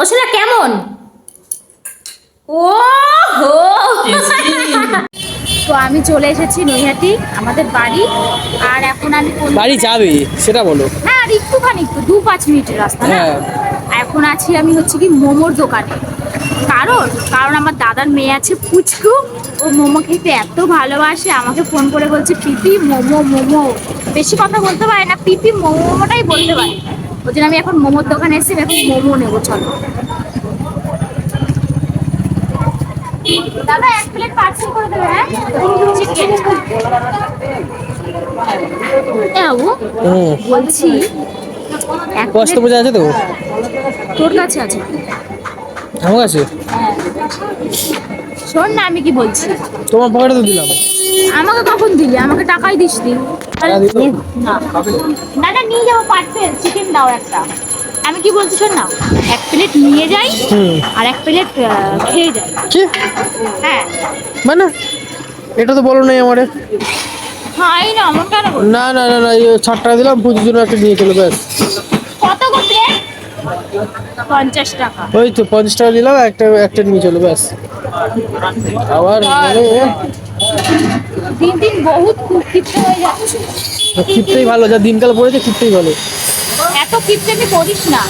ও কেমন? ও হো তো আমি চলে এসেছি নৈহাটি আমাদের বাড়ি আর এখন আমি কোন- বাড়ি যাবে? সেটা বলো। হ্যাঁ আর একটুখানি একটু দু পাঁচ মিনিটের রাস্তা না? হ্যাঁ। এখন আছি আমি হচ্ছে কি মোমোর দোকানে। কারণ কারণ আমার দাদার মেয়ে আছে ফুচকু ও মোমো খেতে এত ভালোবাসে আমাকে ফোন করে বলছে পিপি মোমো মোমো। বেশি কথা বলতে পারে না পিপি মোমো মোমোটাই বলতে পারে। ওই জন্য আমি এখন মোমোর দোকানে এসেছি এখন মোমো নেব চলো। দাদা এক প্লেট পার্সেল করে দেবে হ্যাঁ? চিকেন বলছি কষ্ট বোঝা আছে তো? তোর কাছে আছে। আমার কাছে? শোন না আমি কি বলছি। তোমার পকেটে তো দিলাম। আমাকে কখন দিলি? আমাকে টাকাই দিস নি। টাকা দিই তো? না না না নিয়ে যাব পার্সেল চিকেন দাও একটা। আমি কি বলছি শোন না। এক প্লেট নিয়ে যাই আর এক প্লেট খেয়ে যাই। কি? হ্যাঁ। মানে? এটা তো বলো নাই আমারে। খাই না আমার কেন না না না না ষাট টাকা দিলাম পুজোর জন্য একটা নিয়ে চলো ব্যাস। কত গো প্লেট পঞ্চাশ টাকা। ওই তো পঞ্চাশ টাকা দিলাম একটা একটা নিয়ে চলো ব্যাস। আবার দিন দিন বহুত ক্ষিপ্ত হয়ে যাচ্ছে। ক্ষিপ্তেই ভালো যা দিনকাল পড়েছে ক্ষিপ্তেই ভালো। এত ক্ষিপ্তেমি করিস না।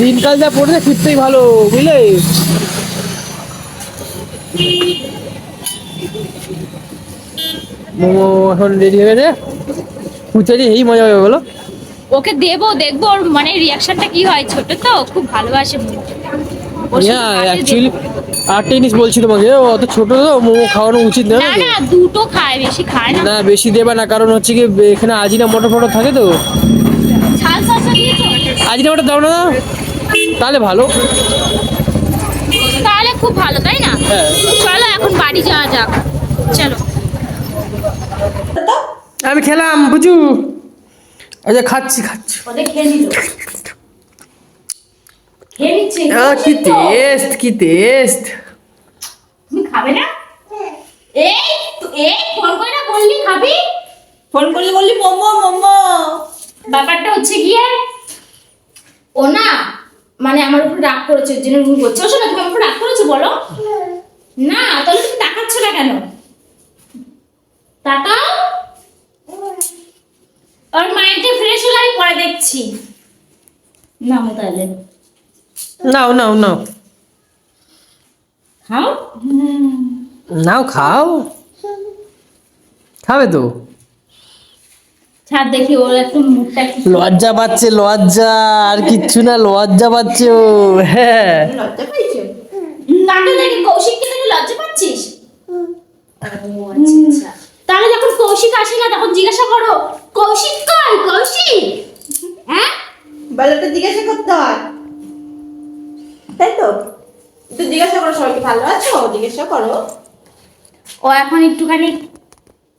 দিনকাল যা পড়েছে ক্ষিপ্তেই ভালো বুঝলে? মোমো এখন রেডি হয়ে গেছে। পুচারি এই মজা হবে বলো। ওকে দেবো দেখব ওর মানে রিয়াকশনটা কি হয়। ছোট তো খুব ভালোবাসে অ্যাকচুয়ালি দেবো। আটটা জিনিস বলছি তোমাকে ও অত ছোট তো মোমো খাওয়ানো উচিত না না না দুটো খায় বেশি খায় না। না বেশি দেবে না কারণ হচ্ছে কি এখানে আজিনা মটর ফটর থাকে তো। ঝাল সসা দিয়েছ আজিনা মটর দাও না তাহলে ভালো। তাহলে খুব ভালো তাই না? হ্যাঁ। চলো এখন বাড়ি যাওয়া যাক। চলো। আমি খেলাম বুঝু? আচ্ছা খাচ্ছি খাচ্ছি। ওদের খেয়ে কি টেস্ট কি টেস্ট তুমি খাবে না? এই এই ফোন করে না বললি খাবি? ফোন করলে বললি মোমো মোমো। ব্যাপারটা হচ্ছে গিয়ে ও না মানে আমার উপর রাগ করেছে ওর জন্য রুম করছে। ও শোনো তুমি আমার উপর রাগ করেছ বলো। না তাহলে তুমি তাকাচ্ছ না কেন? তাকাও। ওর মাইন্ডটা ফ্রেশ হলে আমি পরে দেখছি। না তাহলে। নাও নাও নাও। খাও? নাও খাও। খাবে তো? ছাড় দেখি ওর একটু মুখটা লজ্জা পাচ্ছে লজ্জা। আর কিচ্ছু না লজ্জা পাচ্ছে ও। হ্যাঁ। লজ্জা পাইছো নাটক দেখে কৌশিককে দেখে লজ্জা পাচ্ছিস? ও আচ্ছা আচ্ছা। তাহলে যখন কৌশিক আসে না তখন জিজ্ঞাসা করো কৌশিক কই কৌশিক? হ্যাঁ? বলো তো জিজ্ঞাসা করতে হয়। তাই তো? একটু জিজ্ঞাসা করো সবাইকে ভালো আছো? জিজ্ঞাসা করো। ও এখন একটুখানি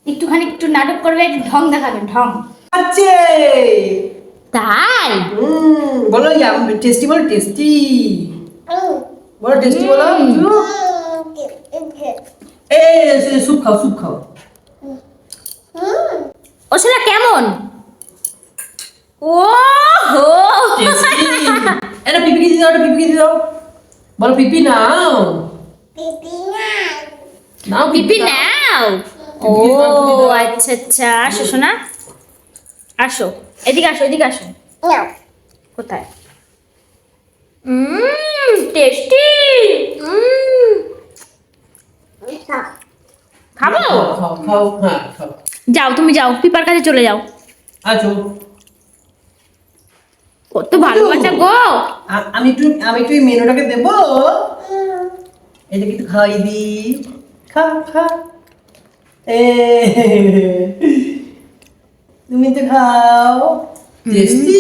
একটুখানি একটু নাটক করবে একটু ঢং দেখাবে ঢং। আছে তাই? হুম বলো টেস্টি বলো টেস্টি বলো টেস্টি বলো। এ স্যুপ খাও স্যুপ খাও। ও ছেলে কেমন? ও এটা পিপি দিয়ে দাও এটা পিপি দিয়ে দাও। বলো পিপি নাও। নাও পিপি নাও। ও পিপি পিপি দাও। আচ্ছা আচ্ছা। আসো শোনা। আসো। এদিকে আসো এদিকে আসো। কোথায়? Um tasty. খাব? খাও খাও খাও হ্যাঁ খাও। যাও তুমি যাও। পিপার কাছে চলে যাও। আছো কত ভালোবাসা গো। আমি একটু আমি একটু এই মেনুটাকে দেবো। এটাকে একটু খাওয়াই দি। খা খা। এ তুমি তো খাও। টেস্টি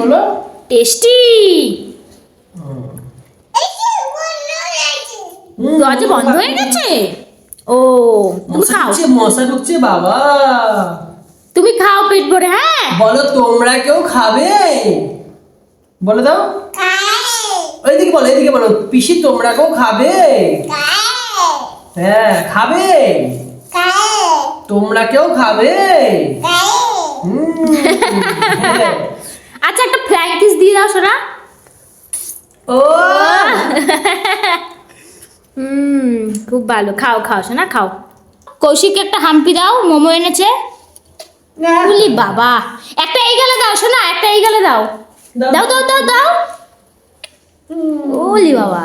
বলো। টেস্টি। দরজা বন্ধ হয়ে গেছে? ও তুমি মশা খাও। ঢুকছে মশা ঢুকছে বাবা। তুমি খাও পেট ভরে হ্যাঁ? বলো তোমরা কেউ খাবে? বলে দাও। ওইদিকে বলো এদিকে বলো। পিসি তোমরা কেউ খাবে হ্যাঁ খাবে। তোমরা কেউ খাবে। হ্যাঁ। আচ্ছা একটা ফ্ল্যাগ কিস দিয়ে দাও সোনা। ও! হুম খুব ভালো। খাও খাও শোনা খাও। কৌশিককে একটা হাম্পি দাও মোমো এনেছে। উলি বাবা। একটা এই গেলে দাও শোনা একটা এই গেলে দাও। দাও দাও দাও দাও ওলি বাবা।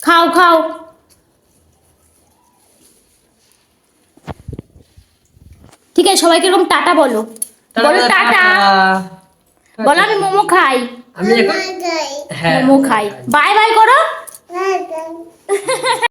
খাও খাও। ঠিক আছে সবাইকে এরকম টাটা বলো। বলো টাটা বলো আমি মোমো খাই। আমি এখন হ্যাঁ মোমো খাই। বাই বাই করো।